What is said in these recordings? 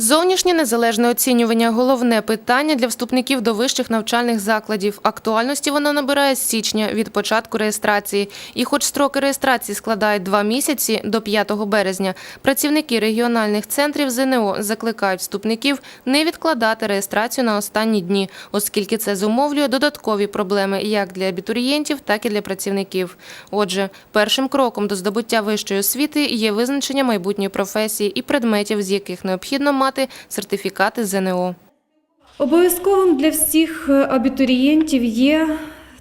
Зовнішнє незалежне оцінювання головне питання для вступників до вищих навчальних закладів. Актуальності воно набирає з січня від початку реєстрації. І хоч строки реєстрації складають два місяці до 5 березня, працівники регіональних центрів ЗНО закликають вступників не відкладати реєстрацію на останні дні, оскільки це зумовлює додаткові проблеми як для абітурієнтів, так і для працівників. Отже, першим кроком до здобуття вищої освіти є визначення майбутньої професії і предметів, з яких необхідно мати сертифікати ЗНО. Обов'язковим для всіх е, абітурієнтів є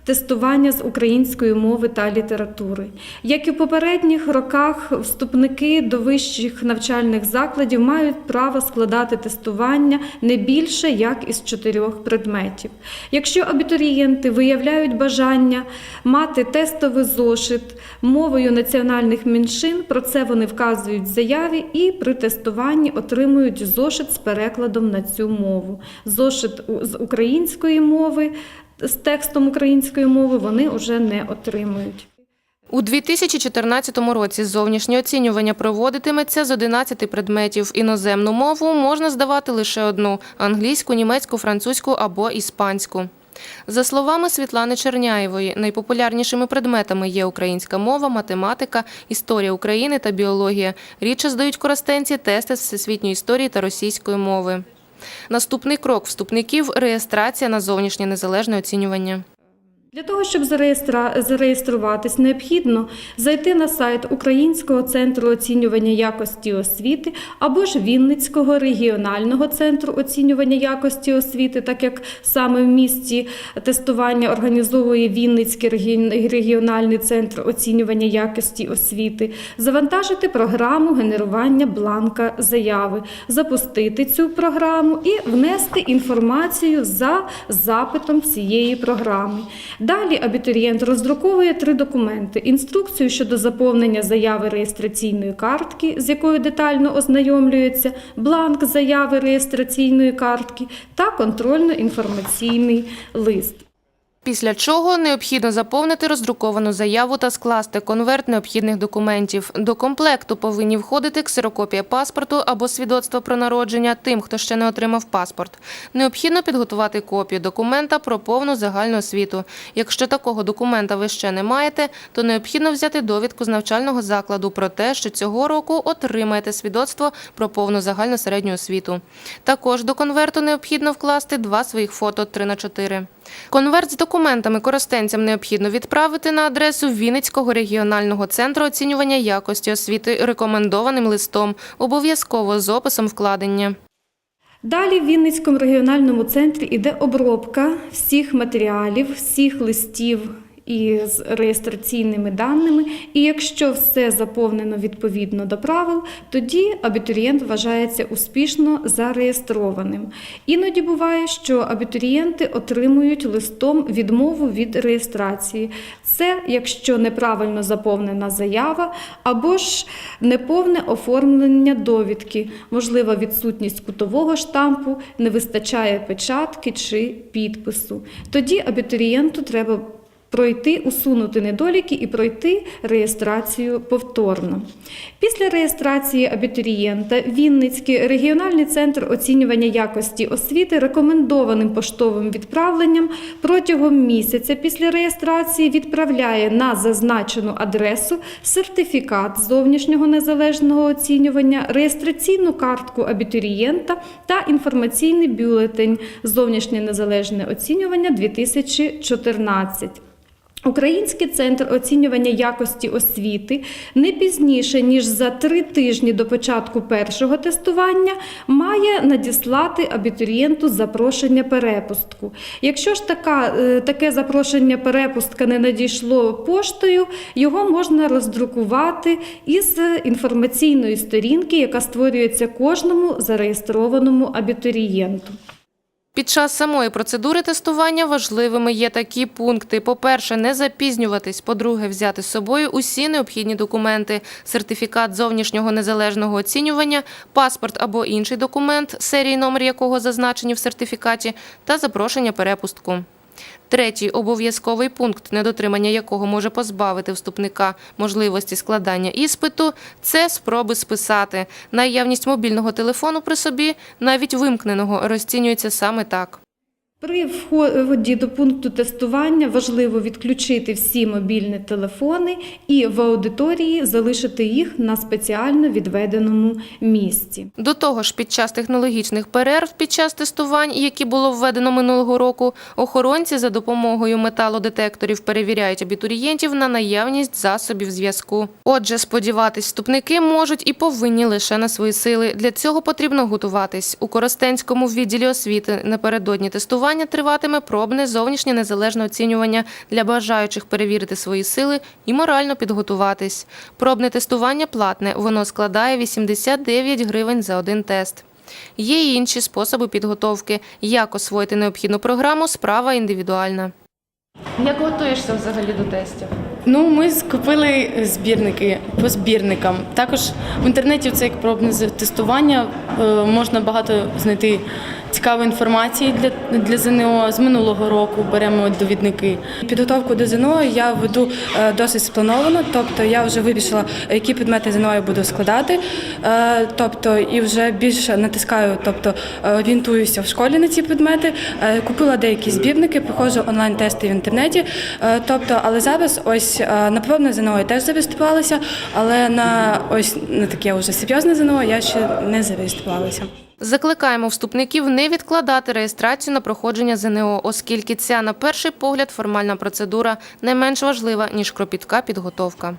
тестування з української мови та літератури. Як і в попередніх роках, вступники до вищих навчальних закладів мають право складати тестування не більше як із чотирьох предметів. Якщо абітурієнти виявляють бажання мати тестовий зошит мовою національних меншин, про це вони вказують в заяві і при тестуванні отримують зошит з перекладом на цю мову. Зошит з української мови з текстом української мови вони вже не отримують. У 2014 році зовнішнє оцінювання проводитиметься з 11 предметів. Іноземну мову можна здавати лише одну – англійську, німецьку, французьку або іспанську. За словами Світлани Черняєвої, найпопулярнішими предметами є українська мова, математика, історія України та біологія. Рідше здають користенці тести з всесвітньої історії та російської мови. Наступний крок вступників – реєстрація на зовнішнє незалежне оцінювання. Для того, щоб зареєструватись, необхідно зайти на сайт Українського центру оцінювання якості освіти або ж Вінницького регіонального центру оцінювання якості освіти, так як саме в місті тестування організовує Вінницький регіональний центр оцінювання якості освіти, завантажити програму генерування бланка заяви, запустити цю програму і внести інформацію за запитом цієї програми. Далі абітурієнт роздруковує три документи: інструкцію щодо заповнення заяви реєстраційної картки, з якою детально ознайомлюється, бланк заяви реєстраційної картки та контрольно-інформаційний лист. Після чого необхідно заповнити роздруковану заяву та скласти конверт необхідних документів. До комплекту повинні входити ксерокопія паспорту або свідоцтво про народження тим, хто ще не отримав паспорт. Необхідно підготувати копію документа про повну загальну освіту. Якщо такого документа ви ще не маєте, то необхідно взяти довідку з навчального закладу про те, що цього року отримаєте свідоцтво про повну загальну середню освіту. Також до конверту необхідно вкласти два своїх фото 3 на 4 Конверт з документами користенцям необхідно відправити на адресу Вінницького регіонального центру оцінювання якості освіти рекомендованим листом, обов'язково з описом вкладення. Далі в Вінницькому регіональному центрі йде обробка всіх матеріалів, всіх листів із реєстраційними даними. І якщо все заповнено відповідно до правил, тоді абітурієнт вважається успішно зареєстрованим. Іноді буває, що абітурієнти отримують листом відмову від реєстрації. Це якщо неправильно заповнена заява або ж неповне оформлення довідки, можлива відсутність кутового штампу, не вистачає печатки чи підпису. Тоді абітурієнту треба пройти, усунути недоліки і пройти реєстрацію повторно. Після реєстрації абітурієнта Вінницький регіональний центр оцінювання якості освіти рекомендованим поштовим відправленням протягом місяця після реєстрації відправляє на зазначену адресу сертифікат зовнішнього незалежного оцінювання, реєстраційну картку абітурієнта та інформаційний бюлетень Зовнішнє незалежне оцінювання 2014. Український центр оцінювання якості освіти не пізніше ніж за три тижні до початку першого тестування має надіслати абітурієнту запрошення перепустку. Якщо ж така, е, таке запрошення перепустка не надійшло поштою, його можна роздрукувати із інформаційної сторінки, яка створюється кожному зареєстрованому абітурієнту. Під час самої процедури тестування важливими є такі пункти: по-перше, не запізнюватись, по-друге, взяти з собою усі необхідні документи, сертифікат зовнішнього незалежного оцінювання, паспорт або інший документ, серії номер якого зазначені в сертифікаті, та запрошення перепустку. Третій обов'язковий пункт, недотримання якого може позбавити вступника можливості складання іспиту, це спроби списати. Наявність мобільного телефону при собі, навіть вимкненого, розцінюється саме так. При вході до пункту тестування важливо відключити всі мобільні телефони і в аудиторії залишити їх на спеціально відведеному місці. До того ж, під час технологічних перерв під час тестувань, які було введено минулого року, охоронці за допомогою металодетекторів перевіряють абітурієнтів на наявність засобів зв'язку. Отже, сподіватись, вступники можуть і повинні лише на свої сили. Для цього потрібно готуватись. У Коростенському відділі освіти напередодні тестування триватиме пробне зовнішнє незалежне оцінювання для бажаючих перевірити свої сили і морально підготуватись. Пробне тестування платне, воно складає 89 гривень за один тест. Є й інші способи підготовки. Як освоїти необхідну програму справа індивідуальна. Як готуєшся взагалі до тестів? Ну, ми скупили збірники по збірникам. Також в інтернеті це як пробне тестування. е, Можна багато знайти цікавої інформації для, для ЗНО. З минулого року беремо довідники. Підготовку до ЗНО я веду е, досить сплановано, тобто я вже вирішила, які предмети ЗНО я буду складати. Е, Тобто і вже більше натискаю, тобто е, орієнтуюся в школі на ці предмети. Купила деякі збірники, проходжу онлайн-тести в інтернеті. Тобто, але зараз ось на пробне ЗНО я теж зареєструвалася, але на ось на таке вже серйозне ЗНО я ще не зареєструвалася. Закликаємо вступників не відкладати реєстрацію на проходження ЗНО, оскільки ця, на перший погляд, формальна процедура не менш важлива, ніж кропітка підготовка.